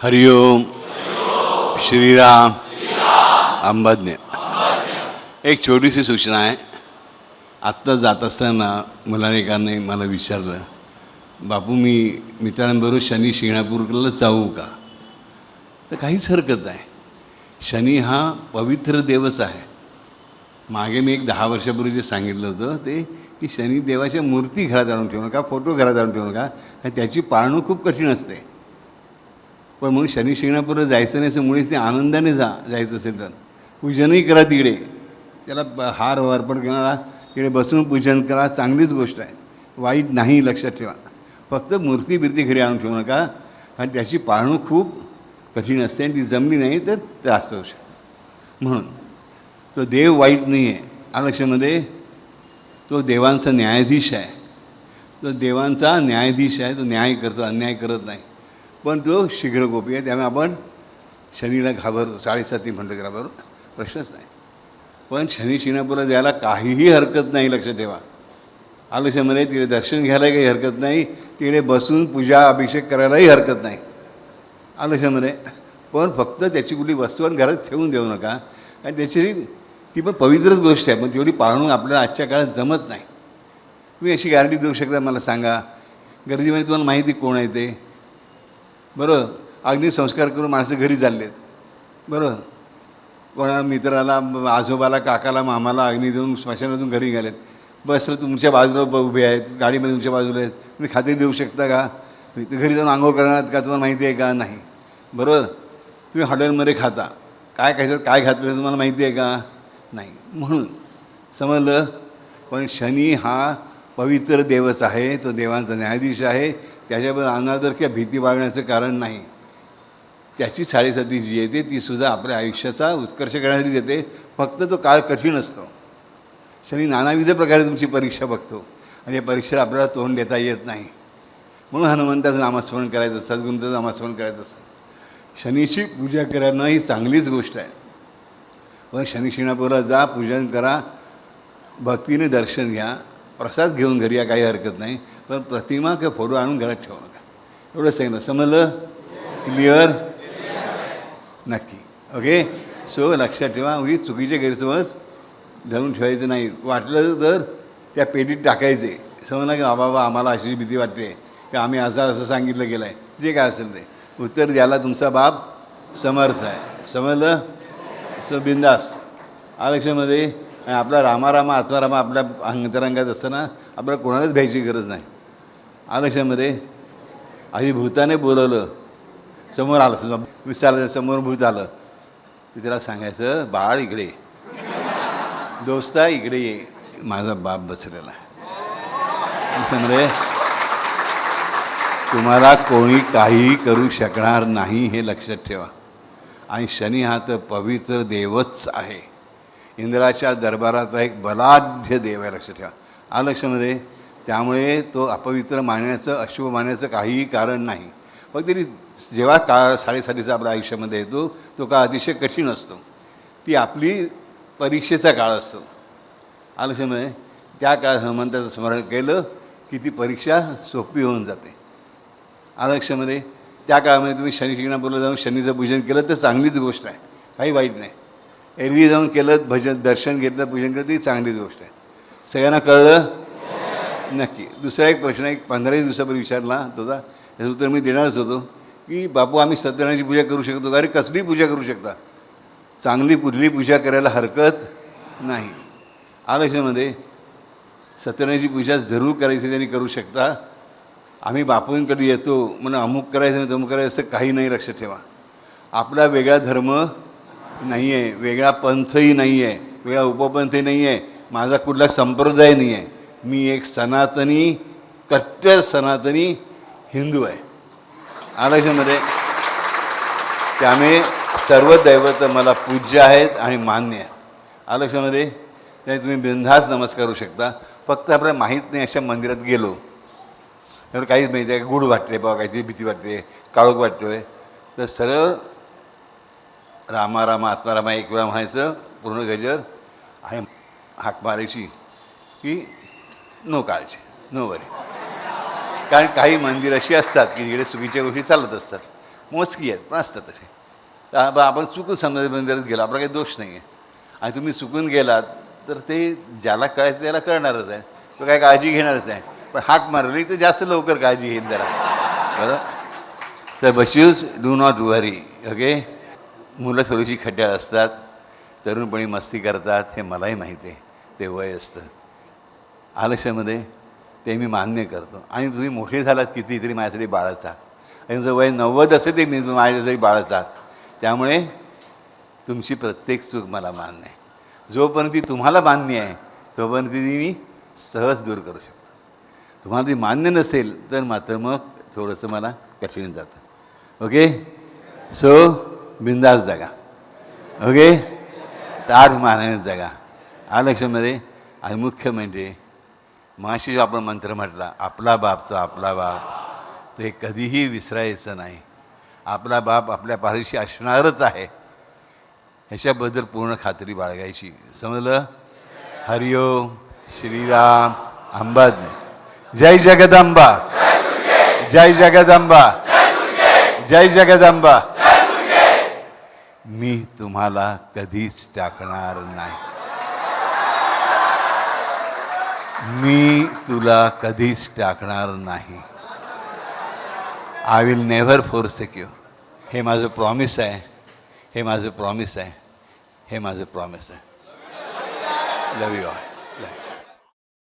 हरिओम श्रीराम। अंबाज्ञ एक छोटीशी सूचना आहे. आत्ता जात असताना मुलाने एकाने मला विचारलं बापू मी मित्रांबरोबर शनी शिंगणापूरला जाऊ का? तर काहीच हरकत नाही. शनी हा पवित्र देवच आहे. मागे मी एक दहा वर्षापूर्वी जे सांगितलं होतं ते की शनी देवाच्या मूर्ती घरात आणून ठेवू नका फोटो घरात आणून ठेवू नका त्याची पाळणूक खूप कठीण असते. पण म्हणून शनी जायचं नाही असं मुळीच ते आनंदाने जा जायचं असेल तर. पूजनही करा तिकडे. त्याला हार अर्पण करा तिकडे बसून पूजन करा चांगलीच गोष्ट आहे. वाईट नाही लक्षात ठेवा. फक्त मूर्ती बिर्ती घरी आणून ठेवू नका. कारण त्याची पाळणूक खूप कठीण असते आणि ती जमली नाही तर त्रास होऊ शकतो. म्हणून तो देव वाईट नाही आहे आलक्ष्यामध्ये तो देवांचा न्यायाधीश आहे. तो देवांचा न्यायाधीश आहे तो न्याय करतो अन्याय करत नाही. पण तो शीघ्रकोपी आहे. त्यामुळे आपण शनीला घाबरतो. साडेसाती म्हणतो त्याला बरोबर. प्रश्नच नाही. पण शनी शिंगणापूरला जायला काहीही हरकत नाही लक्षात ठेवा. आलक्ष्यामध्ये तिकडे दर्शन घ्यायला काही हरकत नाही. तिकडे बसून पूजा अभिषेक करायलाही हरकत नाही. आलक्ष्यामध्ये पण फक्त त्याची कुठली वस्तू आणि घरात ठेवून देऊ नका. कारण त्याची ती पण पवित्रच गोष्ट आहे. पण तेवढी पाळणूक आपल्याला आजच्या काळात जमत नाही. तुम्ही अशी गॅरंटी देऊ शकता मला सांगा. गर्दीमध्ये तुम्हाला माहिती कोण आहे ते? बरोबर अग्निसंस्कार करून माणसं घरी चाललेत. बरोबर कोणा मित्राला आजोबाला काकाला मामाला अग्नी देऊन स्मशानातून घरी गेलेत बस तुमच्या बाजूला उभे आहेत. गाडीमध्ये तुमच्या बाजूला आहेत. तुम्ही खात्री देऊ शकता का? घरी जाऊन आंघोळ करणार का? तुम्हाला माहिती आहे का? नाही. बरोबर तुम्ही हॉटेलमध्ये खाता. काय खायचं? काय खातं तुम्हाला माहिती आहे का? नाही. म्हणून समजलं? पण शनी हा पवित्र देवच आहे. तो देवांचा न्यायाधीश आहे. त्याच्याबद्दल अनादर किंवा भीती बाळगण्याचं कारण नाही. त्याची साडेसाती जी येते ती सुद्धा आपल्या आयुष्याचा उत्कर्ष करण्यासाठी येते फक्त तो काळ कठीण असतो शनी नानाविध प्रकारे तुमची परीक्षा बघतो आणि या परीक्षेला आपल्याला तोंड देता येत नाही. म्हणून हनुमंताचं नामस्मरण करायचं सद्गुरूंचं नामस्मरण करायचं असतं. शनीची पूजा करणं ही चांगलीच गोष्ट आहे. पण शनिशिणापूरला जा पूजन करा भक्तीने दर्शन घ्या. प्रसाद घेऊन घरी या काही हरकत नाही. पण प्रतिमा किंवा फोटो आणून घरात ठेवू नका. एवढं सांगितलं. समजलं? क्लिअर नक्की. ओके सो लक्षात ठेवा. उगीच चुकीचे गैरसमज धरून ठेवायचं नाही. वाटलं तर त्या पेटीत टाकायचे. समजलं की बाबा बाबा आम्हाला अशी भीती वाटते. की आम्ही असं असं सांगितलं गेलं आहे जे काय असेल ते. उत्तर द्यायला तुमचा बाप समर्थ आहे. समजलं? सो बिंदास आरक्षणामध्ये आणि आपला रामारामा आत्मारामा आपल्या अंतरंगात असताना आपल्याला कोणालाच घ्यायची गरज नाही. आरक्षणामध्ये आधी भूताने बोलवलं समोर आलं समजा विचारलं समोर भूत आलं की त्याला सांगायचं बाळ इकडे दोस्ता इकडे ये. माझा बाप बसलेला. आहे तुम्हाला कोणी काहीही करू शकणार नाही हे लक्षात ठेवा. आणि शनी हा तर पवित्र देवच आहे. इंद्राच्या दरबाराचा एक बलाढ्य देव आहे लक्षात ठेवा. आलं लक्षामध्ये त्यामुळे तो अपवित्र मानण्याचं अशुभ मानण्याचं काहीही कारण नाही. मग तरी जेव्हा काळ साडेसातीचा आपल्या आयुष्यामध्ये येतो तो काळ अतिशय कठीण असतो. ती आपली परीक्षेचा काळ असतो. आलं लक्षामध्ये त्या काळात हनुमंताचं स्मरण केलं की ती परीक्षा सोपी होऊन जाते. आलक्ष्यामध्ये त्या काळामध्ये तुम्ही शनी शिंगणापूरला जाऊन शनीचं पूजन केलं तर चांगलीच गोष्ट आहे. काही वाईट नाही. एरवी जाऊन केलं भजन दर्शन घेतलं पूजन केलं ती चांगलीच गोष्ट आहे. सगळ्यांना कळलं? नक्की. दुसरा एक प्रश्न एक पंधराही दिवसापूर्वी विचारला होता त्याचं उत्तर मी देणारच होतो की बापू आम्ही सत्यनारायणाची पूजा करू शकतो का? अरे कसली पूजा करू शकता? चांगली कुठली पूजा करायला हरकत नाही. आलक्ष्यामध्ये सत्यनारायणाची पूजा जरूर करायची त्यांनी करू शकता. आम्ही बापूंकडे येतो म्हणून अमुक करायचं नाही तमुक करायचं असं काही नाही लक्षात ठेवा. आपला वेगळा धर्म नाही आहे वेगळा पंथही नाही आहे वेगळा उपपंथही नाही आहे माझा कुठला संप्रदाय नाही आहे मी एक सनातनी कट्टर सनातनी हिंदू आहे. आरक्षणमध्ये त्यामुळे सर्व दैवत मला पूज्य आहेत आणि मान्य आहेत. आरक्षणमध्ये त्यामुळे तुम्ही बिंधास नमस्कार करू शकता. फक्त आपल्याला माहीत नाही अशा मंदिरात गेलो. तर काहीच माहिती आहे गुढ वाटते बाबा काहीतरी भीती वाटते काळोख वाटतोय. तर सरळ रामा रामा आत्मारामा एक वेळा म्हणायचं पूर्ण गजर आणि हाक मारायची की नो काळजी नो वरी. कारण काही मंदिर अशी असतात की जिकडे चुकीच्या गोष्टी चालत असतात. मोजकी आहेत पण असतात तसे. तर आपण चुकून समजा मंदिरात गेलो आपला काही दोष नाही आहे आणि तुम्ही चुकून गेलात तर ते ज्याला कळायचं त्याला कळणारच आहे. तो काय काळजी घेणारच आहे. पण हाक मारली तर जास्त लवकर काळजी घेईल जरा बरं? तर बश्यूज डू नॉट वरी ओके मुलं थोडीशी खड्याळ असतात तरुणपणी मस्ती करतात हे मलाही माहिती आहे ते वय असतं. आलक्षामध्ये ते मी मान्य करतो. आणि तुम्ही मोठे झालात कितीतरी माझ्यासाठी बाळच. आहात आणि तुमचं वय नव्वद असेल ते मी माझ्यासाठी बाळच. आहात त्यामुळे तुमची प्रत्येक चूक मला मान्य आहे. जोपर्यंत ती तुम्हाला मान्य आहे तोपर्यंत ती मी सहज दूर करू शकतो. तुम्हाला ती मान्य नसेल तर मात्र मग थोडंसं मला कठीण जातं. ओके? सो बिंदास जगा. ओके ताठ मानाने जगा. आलं आणि मुख्य म्हणजे माशी जो आपण मंत्र म्हटला आपला बाप तो आपला बाप ते कधीही विसरायचं नाही. आपला बाप आपल्या पाठीशी असणारच आहे. ह्याच्याबद्दल पूर्ण खात्री बाळगायची. समजलं? हरिओम श्रीराम अंबाज्ञ जय जगदंबा. जय जगदंबा. जय जगदंबा. मी तुम्हाला कधीच टाकणार नाही. मी तुला कधीच टाकणार नाही. I will never force you हे माझं प्रॉमिस आहे. हे माझं प्रॉमिस आहे. हे माझं प्रॉमिस आहे. लव यू ऑल